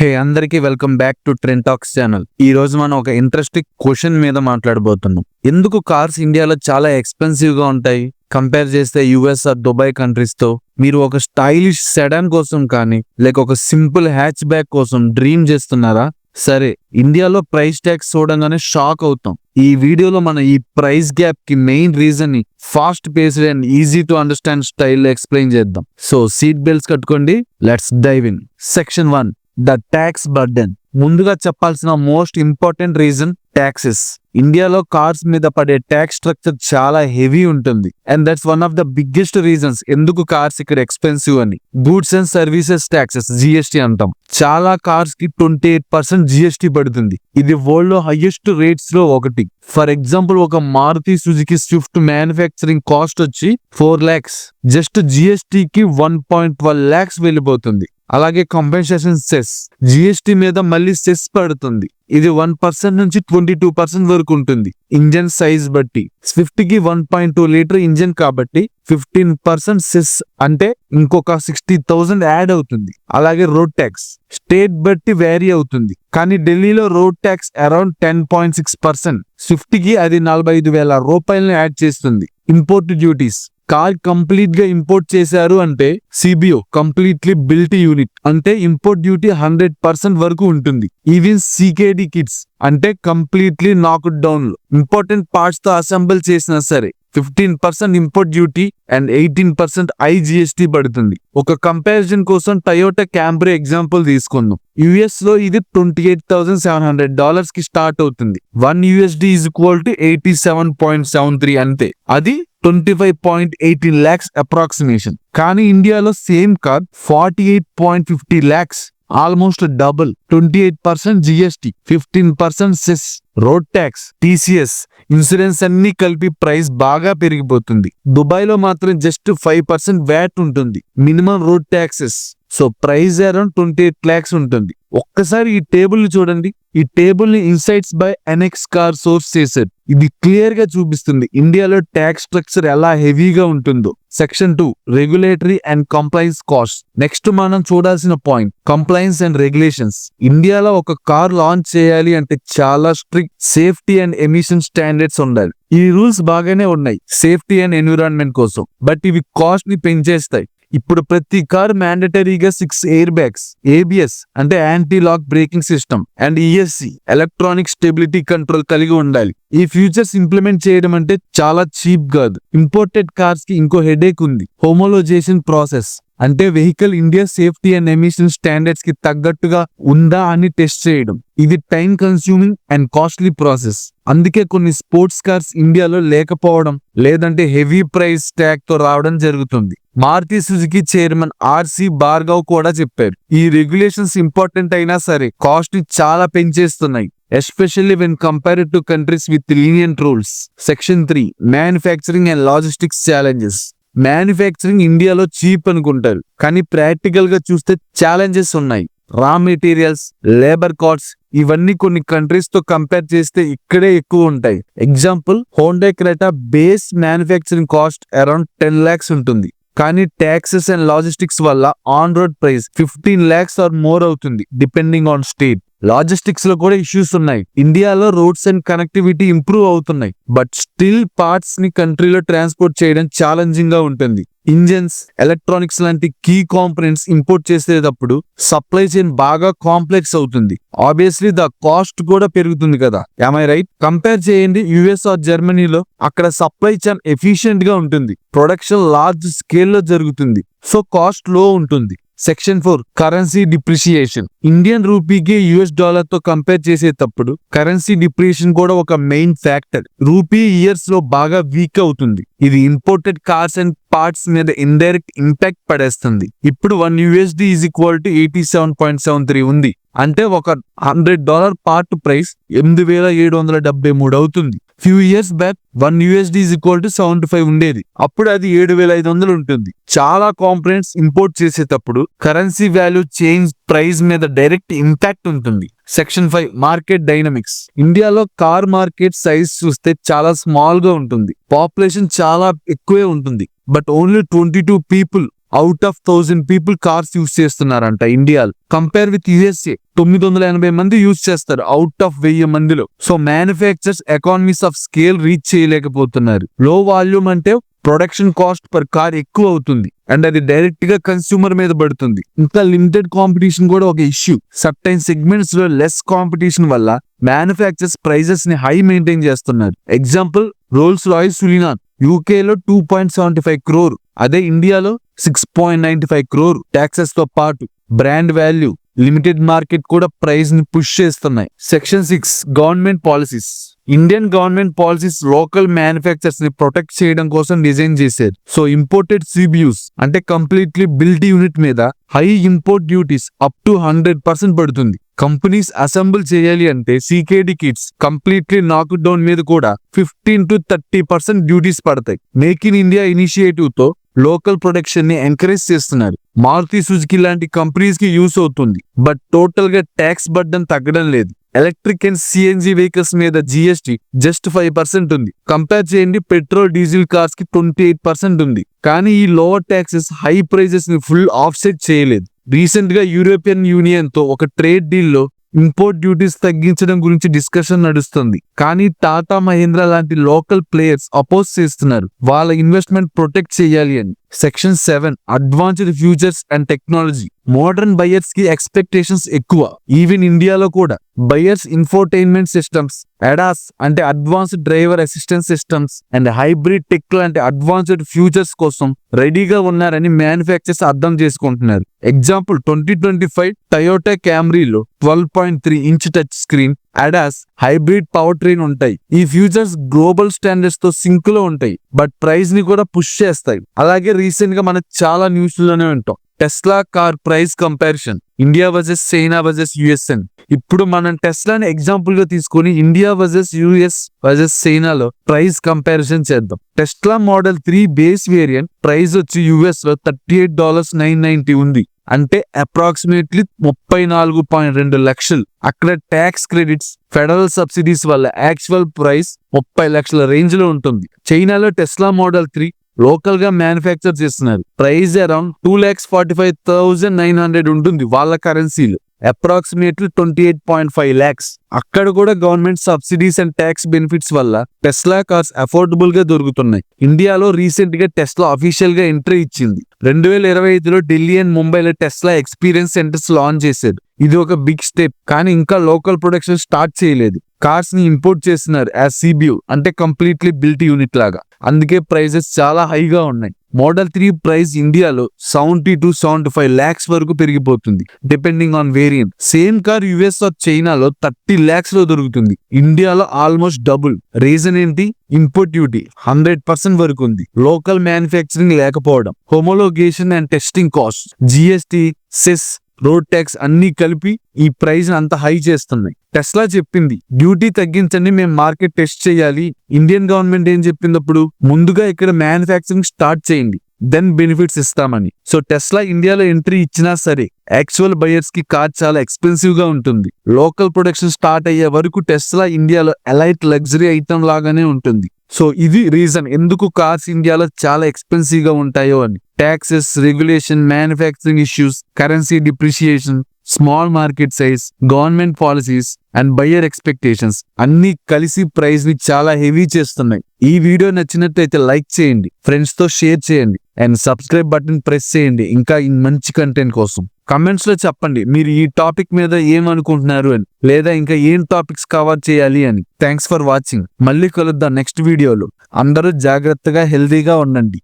హే అందరికీ welcome back to trend talks channel. ఈ రోజు మనం ఒక ఇంట్రెస్టింగ్ క్వశ్చన్ మీద మాట్లాడబోతున్నాం. ఎందుకు కార్స్ ఇండియాలో చాలా ఎక్స్పెన్సివ్గా ఉంటాయి? కంపేర్ చేస్తే యుఎస్ ఆర్ దుబాయ్ కంట్రీస్తో మీరు ఒక స్టైలిష్ సెడాన్ కోసం కానీ లేక ఒక సింపుల్ హ్యాచ్ బ్యాగ్ కోసం డ్రీమ్ చేస్తున్నారా? సరే ఇండియాలో ప్రైస్ ట్యాక్స్ చూడంగానే షాక్ అవుతాం. ఈ వీడియోలో మనం ఈ ప్రైస్ గ్యాప్కి main రీజన్ని fast paced and easy to understand style explain చేద్దాం. సో సీట్ బెల్ట్స్ కట్టుకోండి. Let's dive in section one the tax burden. ముందుగా చెప్పాల్సిన మోస్ట్ ఇంపార్టెంట్ రీజన్ ట్యాక్సెస్. ఇండియాలో కార్స్ మీద పడే ట్యాక్స్ స్ట్రక్చర్ చాలా హెవీ ఉంటుంది. And that's one of the biggest reasons ఎందుకు కార్స్ ఇక్కడ ఎక్స్పెన్సివ్ అని. Goods and services taxes GST అంటాం. చాలా కార్స్కి ట్వంటీ ఎయిట్ పర్సెంట్ జిఎస్టీ పడుతుంది. ఇది వరల్డ్లో హైయెస్ట్ రేట్స్లో ఒకటి. ఫర్ ఎగ్జాంపుల్ ఒక Maruti Suzuki Swift manufacturing cost వచ్చి ఫోర్ లాక్స్ జస్ట్ జిఎస్టీ కి వన్ పాయింట్ ట్వెల్వ్ లాక్స్ వెళ్ళిపోతుంది. అలాగే కంపెన్సేషన్ సెస్ జిఎస్టీ మీద మళ్ళీ సెస్ పడుతుంది. ఇది వన్ పర్సెంట్ నుంచి ట్వంటీ టూ పర్సెంట్ వరకు ఉంటుంది. ఇంజన్ సైజ్ బట్టి. స్విఫ్ట్కి one point two litre engine కాబట్టి ఫిఫ్టీన్ పర్సెంట్ సెస్ అంటే ఇంకొక సిక్స్టీ థౌసండ్ యాడ్ అవుతుంది. అలాగే రోడ్ ట్యాక్స్ స్టేట్ బట్టి వేరీ అవుతుంది. కానీ ఢిల్లీలో road tax around ten point six percent స్విఫ్ట్కి అది నలభై ఐదు వేల రూపాయలను యాడ్ చేస్తుంది. ఇంపోర్ట్ డ్యూటీస్ కార్ కంప్లీట్గా ఇంపోర్ట్ చేశారు అంటే సిబిఓ కంప్లీట్లీ బిల్ట్ యూనిట్ అంటే ఇంపోర్ట్ డ్యూటీ హండ్రెడ్ పర్సెంట్ వరకు ఉంటుంది. ఈవెన్ సికేడి కిట్స్ అంటే కంప్లీట్లీ నాక్డ్ డౌన్లో ఇంపార్టెంట్ పార్ట్స్తో అసెంబుల్ చేసినా సరే fifteen percent import duty and eighteen percent IGST పడుతుంది. ఒక కంపారిజన్ కోసం టయోటా క్యాంబ్రీ ఎగ్జాంపుల్ తీసుకుందాం. యుఎస్లో ఇది twenty eight thousand seven hundred డాలర్స్కి start అవుతుంది. One USD is equal to eighty seven point seven three అంతే. అది twenty five point eighteen lakhs approximation కానీ ఇండియాలో same car forty eight point fifty lakhs almost double twenty eight percent GST fifteen percent cess road tax TCS insurance అన్ని కలిపి price బాగా పెరిగిపోతుంది. దుబాయ్లో మాత్రం జస్ట్ ఫైవ్ పర్సెంట్ వ్యాట్ ఉంటుంది. Minimum road taxes so price around twenty eight lakhs ఉంటుంది. ఒక్కసారి ఈ టేబుల్ని చూడండి. ఈ టేబుల్ని insights by annexe car source చేశారు. ఇది క్లియర్గా చూపిస్తుంది. ఇండియాలో ట్యాక్స్ స్ట్రక్చర్ ఎలా హెవీగా ఉంటుందో. Section two regulatory and compliance cost next మనం చూడాల్సిన పాయింట్ కంప్లైన్స్ అండ్ రెగ్యులేషన్స్ ఇండియాలో ఒక కార్ లాంచ్ చేయాలి అంటే చాలా strict safety and emission standards ఉండాలి. ఈ రూల్స్ బాగానే ఉన్నాయి. సేఫ్టీ అండ్ ఎన్విరాన్మెంట్ కోసం. బట్ ఇవి కాస్ట్ని పెంచేస్తాయి. ఇప్పుడు ప్రతి కార్ మ్యాండటరీగా సిక్స్ ఎయిర్ బ్యాగ్స్ ఏబిఎస్ అంటే anti lock braking system and ESC electronic stability control కలిగి ఉండాలి. ఈ ఫ్యూచర్స్ ఇంప్లిమెంట్ చేయడం అంటే చాలా చీప్ కాదు. ఇంపోర్టెడ్ కార్స్కి ఇంకో హెడేక్ ఉంది. హోమోలోజేషన్ ప్రాసెస్ అంటే vehicle India safety and emission స్టాండర్డ్స్కి తగ్గట్టుగా ఉందా అని టెస్ట్ చేయడం. ఇది time consuming and costly process. అందుకే కొన్ని స్పోర్ట్స్ కార్స్ ఇండియాలో లేకపోవడం లేదంటే హెవీ ప్రైస్ ట్యాగ్తో రావడం జరుగుతుంది. Maruti Suzuki chairman RC Bhargava కూడా చెప్పారు. ఈ రెగ్యులేషన్స్ ఇంపార్టెంట్ అయినా సరే కాస్ట్ని చాలా పెంచేస్తున్నాయి. Especially when compared to countries with lenient rules. Section three manufacturing and logistics challenges. Manufacturing ఇండియాలో చీప్ అనుకుంటారు. కానీ ప్రాక్టికల్గా చూస్తే ఛాలెంజెస్ ఉన్నాయి. రా మెటీరియల్స్ లేబర్ కాస్ట్స్ ఇవన్నీ కొన్ని కంట్రీస్తో కంపేర్ చేస్తే ఇక్కడే ఎక్కువ ఉంటాయి. Example Hyundai Creta base manufacturing cost around ten lakhs ఉంటుంది. కానీ ట్యాక్సెస్ అండ్ లాజిస్టిక్స్ వల్ల on road price fifteen lakhs or more అవుతుంది డిపెండింగ్ ఆన్ స్టేట్ లాజిస్టిక్స్లో కూడా ఇష్యూస్ ఉన్నాయి. ఇండియాలో రోడ్స్ అండ్ కనెక్టివిటీ ఇంప్రూవ్ అవుతున్నాయి. బట్ స్టిల్ పార్ట్స్ని కంట్రీలో ట్రాన్స్పోర్ట్ చేయడం ఛాలెంజింగ్గా ఉంటుంది. ఇంజన్స్ ఎలక్ట్రానిక్స్ లాంటి కీ కాంపనెంట్స్ ఇంపోర్ట్ చేసేటప్పుడు సప్లై చైన్ బాగా కాంప్లెక్స్ అవుతుంది. ఆబ్వియస్లీ ద కాస్ట్ కూడా పెరుగుతుంది కదా. ఐ రైట్ కంపేర్ చేయండి యుఎస్ ఆర్ జర్మనీలో అక్కడ సప్లై చైన్ ఎఫిషియెంట్గా ఉంటుంది. ప్రొడక్షన్ లార్జ్ స్కేల్లో జరుగుతుంది. సో కాస్ట్లో ఉంటుంది. Section four currency depreciation Indian రూపీకి US డాలర్తో కంపేర్ చేసేటప్పుడు కరెన్సీ డిప్రిషియేషన్ కూడా ఒక మెయిన్ ఫ్యాక్టర్ రూపీ ఇయర్స్లో బాగా వీక్ అవుతుంది. ఇది ఇంపోర్టెడ్ కార్స్ అండ్ పార్ట్స్ మీద ఇండైరెక్ట్ ఇంపాక్ట్ పడేస్తుంది. ఇప్పుడు one USD is equal to eighty seven point seven three ఉంది. అంటే ఒక హండ్రెడ్ డాలర్ పార్ట్ ప్రైస్ ఎనిమిది వేల ఏడు వందల డెబ్బై మూడు అవుతుంది. Few years back one USD is equal to seventy five ఉండేది. అప్పుడు అది ఏడు వేల ఐదు వందలు ఉంటుంది. చాలా కాంపనెంట్స్ ఇంపోర్ట్ చేసేటప్పుడు కరెన్సీ వాల్యూ చేంజ్ ప్రైస్ మీద డైరెక్ట్ ఇంపాక్ట్ ఉంటుంది. సెక్షన్ ఫైవ్ మార్కెట్ డైనమిక్స్ ఇండియాలో కార్ మార్కెట్ సైజ్ చూస్తే చాలా స్మాల్గా ఉంటుంది. పాపులేషన్ చాలా ఎక్కువే ఉంటుంది. But only twenty two people out of thousand people cars use చేస్తున్నారంట ఇండియాలో కంపేర్ విత్ యుఎస్ఏ తొమ్మిది వందల ఎనభై మంది యూజ్ చేస్తారు అవుట్ ఆఫ్ వెయ్యి మందిలో. So manufacturers economies of scale reach చేయలేకపోతున్నారు. లో వాల్యూమ్ అంటే ప్రొడక్షన్ కాస్ట్ పర్ కార్ ఎక్కువ అవుతుంది. అండ్ అది డైరెక్ట్గా కన్స్యూమర్ మీద పడుతుంది. ఇంకా లిమిటెడ్ కాంపిటీషన్ కూడా ఒక ఇష్యూ సర్టైన్ సెగ్మెంట్స్లో లెస్ కాంపిటీషన్ వల్ల మ్యానుఫ్యాక్చర్స్ ప్రైజెస్ని హై మెయింటైన్ చేస్తున్నారు. Example Rolls Royce Cullinan UK లో two point seventy five crore అదే ఇండియాలో six point ninety five crore ట్యాక్సెస్తో పాటు. బ్రాండ్ వాల్యూ లిమిటెడ్ మార్కెట్ కూడా ప్రైస్ని పుష్ చేస్తున్నాయి. Section six government policies. Indian government policies local మ్యానుఫ్యాక్చర్స్ని protect చేయడం కోసం డిజైన్ చేశారు. సో ఇంపోర్టెడ్ సిబియూస్ అంటే కంప్లీట్లీ బిల్డ్ యూనిట్ మీద high import duties up to hundred percent పడుతుంది. కంపెనీస్ అసెంబుల్ చేయాలి అంటే CKD kits completely knock down మీద కూడా fifteen to thirty percent duties పడతాయి. మేక్ ఇన్ ఇండియా ఇనిషియేటివ్తో లోకల్ ప్రొడక్షన్ని ఎంకరేజ్ చేస్తున్నారు. మారుతి సుజుకి లాంటి కంపెనీస్కి యూస్ అవుతుంది. బట్ టోటల్గా ట్యాక్స్ బర్డన్ తగ్గడం లేదు. ఎలక్ట్రిక్ అండ్ సిఎన్జి వెహికల్స్ మీద జిఎస్టి జస్ట్ ఫైవ్ పర్సెంట్ ఉంది. కంపేర్ చేయండి పెట్రోల్ డీజిల్ కార్స్కి ట్వంటీ ఎయిట్ పర్సెంట్ ఉంది. కానీ ఈ లోవర్ ట్యాక్సెస్ హై ప్రైజెస్ని ఫుల్ ఆఫ్సెట్ చేయలేదు. రీసెంట్గా యూరోపియన్ యూనియన్తో ఒక ట్రేడ్ డీల్లో ఇంపోర్ట్ డ్యూటీస్ తగ్గించడం గురించి డిస్కషన్ నడుస్తుంది. కానీ టాటా మహీంద్రా లాంటి లోకల్ ప్లేయర్స్ అపోజ్ చేస్తున్నారు. వాళ్ళ ఇన్వెస్ట్మెంట్ ప్రొటెక్ట్ చేయాలి అని. Section seven advanced features and technology. Modern బయర్స్కి expectations ఎక్కువ. ఈవెన్ ఇండియాలో కూడా. బయర్స్ ఇన్ఫోటైన్మెంట్ సిస్టమ్స్ అడాస్ అంటే advanced driver assistance systems and hybrid tech లాంటి అడ్వాన్స్డ్ ఫ్యూచర్స్ కోసం రెడీగా ఉన్నారని మ్యానుఫ్యాక్చర్స్ అర్థం చేసుకుంటున్నారు. Example twenty twenty five Toyota క్యామ్రీలో twelve point three inch touch screen ADAS hybrid power train ఉంటాయి. ఈ ఫ్యూచర్స్ గ్లోబల్ స్టాండర్డ్స్తో సింక్లో ఉంటాయి. బట్ ప్రైస్ని కూడా పుష్ చేస్తాయి. అలాగే రీసెంట్గా మనం చాలా న్యూస్లోనే ఉంటాం Tesla car price comparison India versus China versus USN ఇప్పుడు మనం టెస్లాని ఎగ్జాంపుల్గా తీసుకొని ఇండియా వర్సెస్ యుఎస్ వర్సెస్ చైనాలో ప్రైస్ కంపారిజన్ చేద్దాం. Tesla model three base variant price వచ్చి యుఎస్లో thirty eight dollars nine ninety ఉంది. అంటే అప్రాక్సిమేట్లీ ముప్పై నాలుగు పాయింట్ రెండు లక్షలు. అక్కడ ట్యాక్స్ క్రెడిట్స్ ఫెడరల్ సబ్సిడీస్ వల్ల యాక్చువల్ ప్రైస్ ముప్పై లక్షల రేంజ్లో ఉంటుంది. చైనాలో టెస్లా మోడల్ త్రీ లోకల్గా మ్యానుఫ్యాక్చర్ చేస్తున్నారు. Price around two lakhs forty five thousand nine hundred ఉంటుంది వాళ్ళ కరెన్సీలో approximately twenty eight point five lakhs అక్కడ కూడా government subsidies and tax benefits వల్ల టెస్లా కార్స్ అఫోర్డబుల్గా దొరుకుతున్నాయి. ఇండియాలో రీసెంట్గా టెస్లా అఫీషియల్గా ఎంట్రీ ఇచ్చింది. రెండు వేల ఇరవై ఐదులో ఢిల్లీ అండ్ ముంబైలో టెస్లా ఎక్స్పీరియన్స్ సెంటర్స్ లాంచ్ చేశారు. ఇది ఒక బిగ్ స్టెప్ కానీ ఇంకా లోకల్ ప్రొడక్షన్ స్టార్ట్ చేయలేదు. కార్స్ని ఇంపోర్ట్ చేస్తున్నారు యాజ్ సిబియు అంటే కంప్లీట్లీ బిల్ట్ యూనిట్ లాగా. అందుకే ప్రైజెస్ చాలా హైగా ఉన్నాయి. మోడల్ త్రీ ప్రైస్ ఇండియాలో seventy to seventy five lakhs వరకు పెరిగిపోతుంది. Depending on variant same car US or చైనాలో థర్టీ ల్యాక్స్లో దొరుకుతుంది. ఇండియాలో ఆల్మోస్ట్ డబుల్ రీజన్ ఏంటి? ఇంపోర్ట్ డ్యూటీ హండ్రెడ్ పర్సెంట్ వరకు ఉంది. లోకల్ మ్యానుఫ్యాక్చరింగ్ లేకపోవడం. Homologation and testing cost GST cess road tax అన్ని కలిపి ఈ ప్రైస్ అంత హై చేస్తున్నాయి. టెస్లా చెప్పింది డ్యూటీ తగ్గించండి మేము మార్కెట్ టెస్ట్ చేయాలి. ఇండియన్ గవర్నమెంట్ ఏం చెప్పినప్పుడు ముందుగా ఇక్కడ మ్యానుఫ్యాక్చరింగ్ స్టార్ట్ చేయండి దెన్ బెనిఫిట్స్ ఇస్తామని. సో టెస్లా ఇండియాలో ఎంట్రీ ఇచ్చినా సరే యాక్చువల్ బయర్స్కి కార్ చాలా ఎక్స్పెన్సివ్గా ఉంటుంది. లోకల్ ప్రొడక్షన్ స్టార్ట్ అయ్యే వరకు టెస్లా ఇండియాలో ఎలైట్ లగ్జరీ ఐటమ్ లాగానే ఉంటుంది. సో ఇది రీజన్ ఎందుకు కార్స్ ఇండియాలో చాలా ఎక్స్పెన్సివ్గా ఉంటాయో అని. Taxes regulation manufacturing issues currency depreciation small market size government policies and buyer expectations అన్ని కలిసి ప్రైస్ని చాలా హెవీ చేస్తున్నాయి. ఈ వీడియో నచ్చినట్లయితే లైక్ చేయండి ఫ్రెండ్స్తో షేర్ చేయండి అండ్ సబ్స్క్రైబ్ బటన్ ప్రెస్ చేయండి. ఇంకా మంచి కంటెంట్ కోసం. కమెంట్స్లో చెప్పండి మీరు ఈ టాపిక్ మీద ఏమనుకుంటున్నారు అని లేదా ఇంకా ఏం టాపిక్స్ కవర్ చేయాలి అని. థ్యాంక్స్ ఫర్ వాచింగ్ మళ్ళీ కలుద్దాం నెక్స్ట్ వీడియోలో అందరూ జాగ్రత్తగా హెల్తీగా ఉండండి.